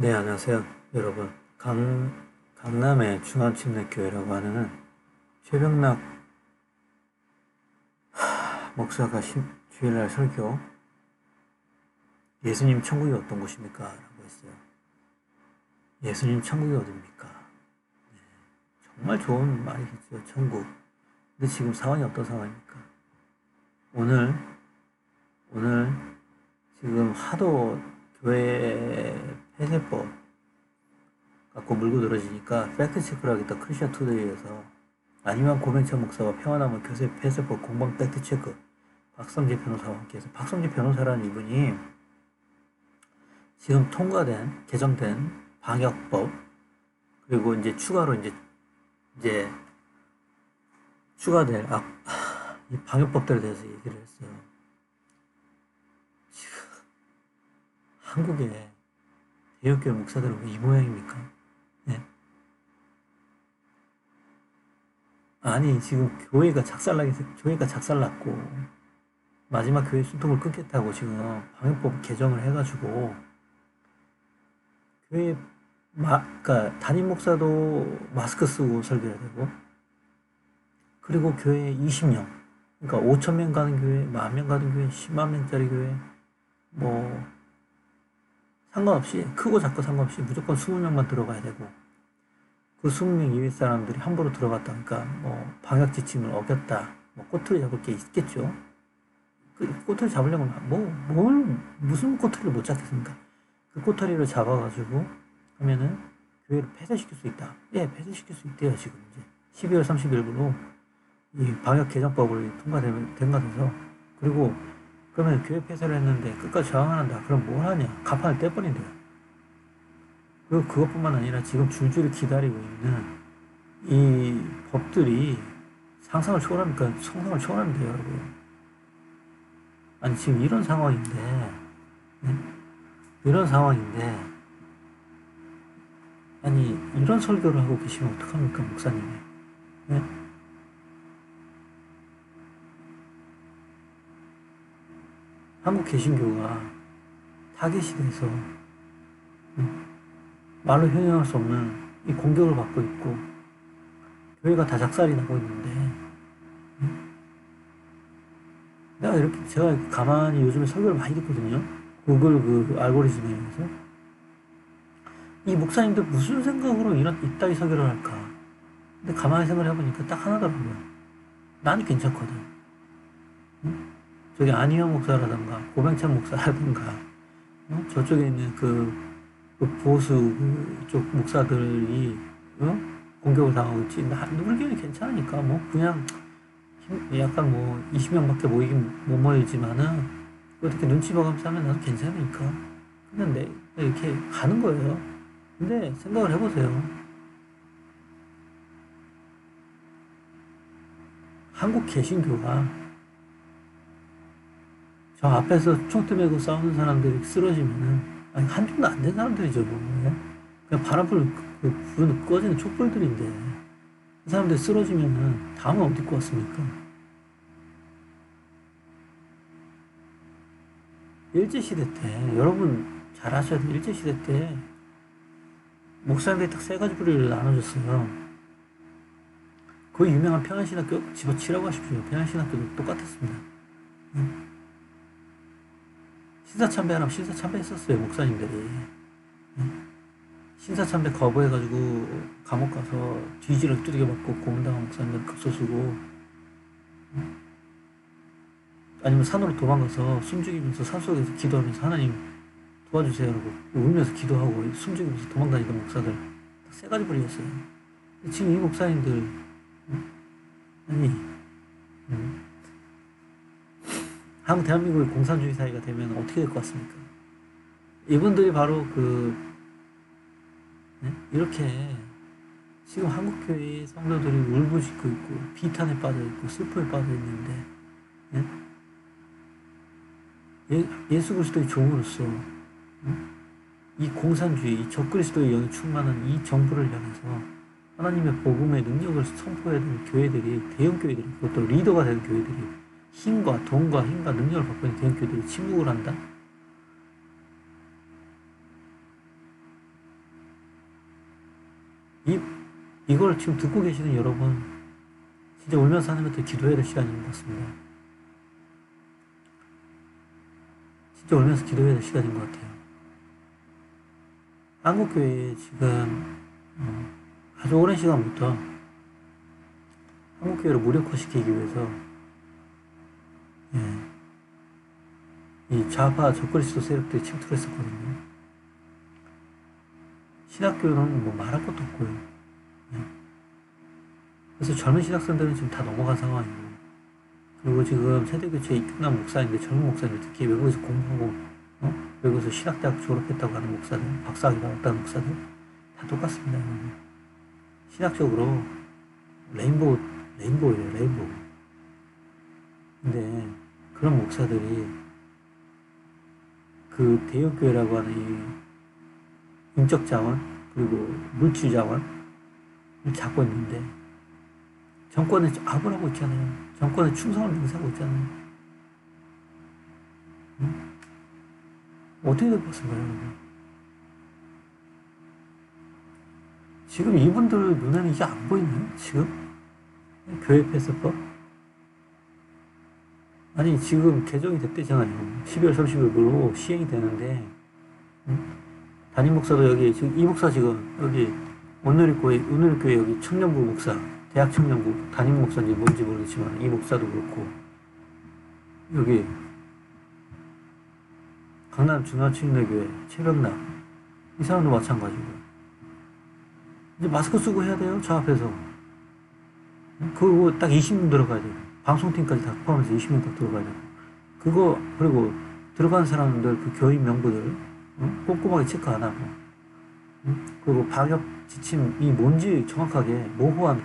네, 안녕하세요, 여러분. 강, 강남의 중앙침례교회라고 하는 최병락 하, 목사가 신- 주일날 설교 예수님 천국이 어떤 곳입니까? 라고 했어요. 예수님 천국이 어딥니까? 네, 정말 좋은 말이겠죠, 천국. 근데 지금 상황이 어떤 상황입니까? 오늘, 오늘 지금 하도 교회 폐쇄법 갖고 물고 늘어지니까 팩트체크를 하겠다. 크리스천 투데이에서. 아니면 고명철 목사와 평안함을 교세 폐쇄법 공방 팩트체크. 박성재 변호사와 함께해서. 박성재 변호사라는 이분이 지금 통과된 개정된 방역법 그리고 이제 추가로 이제 이제 추가될 아, 이 방역법들에 대해서 얘기를 했어요. 지금 한국의 대역교회 목사들은 왜 이 모양입니까? 네? 아니 지금 교회가 작살나게 교회가 작살났고 마지막 교회 수통을 끊겠다고 지금 방역법 개정을 해가지고 교회 마, 그러니까 담임 목사도 마스크 쓰고 설교해야 되고 그리고 교회 20명 그러니까 5천 명 가는 교회, 만 명 가는 교회, 10만 명짜리 교회 뭐 상관없이 크고 작고 상관없이 무조건 20명만 들어가야 되고 그 20명 이외 사람들이 함부로 들어갔다 그러니까 뭐 방역 지침을 어겼다 뭐 꼬투리 잡을 게 있겠죠? 그 꼬투리 잡으려면 뭐뭘 무슨 꼬투리를 못 잡겠습니까? 그 꼬투리를 잡아가지고 하면은 교회를 폐쇄시킬 수 있다. 예 폐쇄시킬 수 있대요 지금 이제. 12월 30일부로 이 방역 개정법을 통과되면 된가 돼서. 그리고 그러면 교회 폐쇄를 했는데 끝까지 저항 안 한다. 그럼 뭘 하냐? 가판을 떼버린대요. 그리고 그것뿐만 아니라 지금 줄줄이 기다리고 있는 이 법들이 상상을 초월하니까 성상을 초월한대요, 여러분. 아니, 지금 이런 상황인데, 네? 이런 상황인데, 아니, 이런 설교를 하고 계시면 어떡합니까, 목사님이? 네? 한국 개신교가 타겟이 돼서 음, 말로 표현할 수 없는 이 공격을 받고 있고 교회가 다 작살이 나고 있는데 음, 내가 이렇게 제가 가만히 요즘에 설교를 많이 듣거든요. 구글 그 알고리즘에 의해서. 이 목사님들 무슨 생각으로 이런 이따위 설교를 할까? 근데 가만히 생각을 해보니까 딱 하나더라고요. 나는 괜찮거든. 음? 저기 안희영 목사라든가 고병찬 목사라든가 어? 저쪽에 있는 그, 그 보수 그쪽 목사들이 어? 공격을 당하고 있지 나 누굴기는 괜찮으니까 뭐 그냥 힘- 약간 뭐 20명밖에 모이긴 못 모이지만은 어떻게 눈치 봐가면서 하면 나도 괜찮으니까 그냥 내 이렇게 가는 거예요 근데 생각을 해보세요 한국 개신교가 저 앞에서 총대 메고 싸우는 사람들이 쓰러지면은 아니 한쪽도 안 된 사람들이죠 뭐. 그냥 바람불 그불 꺼지는 촛불들인데 그 사람들이 쓰러지면은 다음은 어디 고 왔습니까? 일제시대 때 여러분 잘 아셔야 돼 일제시대 때 목사님들이 딱 세 가지 부류를 나눠줬어요 그 유명한 평안신학교 집어치라고 하십시오 평안신학교도 똑같았습니다 응? 신사참배하라면 신사참배 했었어요, 목사님들이. 응? 신사참배 거부해가지고 감옥 가서 뒤지를 두들겨 맞고 고문당한 목사님들 급소수고, 응? 아니면 산으로 도망가서 숨죽이면서 산속에서 기도하면서 하나님 도와주세요. 라고 울면서 기도하고 숨죽이면서 도망다니던 목사들 딱세 가지 부류였어요. 지금 이 목사님들, 응? 아니, 응? 한국 대한민국의 공산주의 사회가 되면 어떻게 될 것 같습니까? 이분들이 바로 그 네? 이렇게 지금 한국 교회 성도들이 울부짖고 있고 비탄에 빠져 있고 슬픔에 빠져 있는데 네? 예, 예수 그리스도의 종으로서 네? 이 공산주의, 이 적그리스도의 영이 충만한 이 정부를 향해서 하나님의 복음의 능력을 선포해야 되는 교회들이 대형 교회들이 그것도 리더가 되는 교회들이 힘과 돈과 힘과 능력을 갖고 있는 대형 교회들이 침묵을 한다? 이 이걸 지금 듣고 계시는 여러분 진짜 울면서 것들 기도해야 될 시간인 것 같습니다. 진짜 울면서 기도해야 될 시간인 것 같아요. 한국교회에 지금 어, 아주 오랜 시간부터 한국교회를 무력화시키기 위해서 예, 이 좌파 적그리스도 세력들이 침투를 했었거든요. 신학교는 뭐 말할 것도 없고요. 예. 그래서 젊은 신학생들은 지금 다 넘어간 상황이고 그리고 지금 세대교체 끝난 목사님들 젊은 목사님들 특히 외국에서 공부하고 어? 외국에서 신학대학 졸업했다고 하는 목사들 박사학위 나왔다는 목사들 다 똑같습니다. 신학적으로 레인보우 레인보우예요 레인보우 근데 그런 목사들이 그 대형교회라고 하는 이 인적 자원 그리고 물질 자원을 잡고 있는데 정권에 압을 하고 있잖아요. 정권에 충성을 맹세하고 있잖아요. 응? 어떻게 될 것인가요, 여러분? 지금 이분들 눈에는 이게 안 보이나요? 지금? 교회 폐쇄법? 아니, 지금 개정이 됐대잖아요. 12월 30일로 시행이 되는데, 응? 담임 목사도 여기, 지금 이 목사 지금 여기 오늘교회, 오늘교회 여기 청년부 목사, 대학 청년부 담임 목사인지 뭔지 모르겠지만 이 목사도 그렇고, 여기 강남 중앙青年교회 최병남 이 사람도 마찬가지고 이제 마스크 쓰고 해야 돼요 저 앞에서 그거 딱 20명 들어가야 돼요 방송팀까지 다 포함해서 20명 딱 들어가야 돼요 그거 그리고 들어간 사람들 그 교인 명부들 어? 꼼꼼하게 체크 안 하고 응? 그리고 방역 지침이 뭔지 정확하게 모호한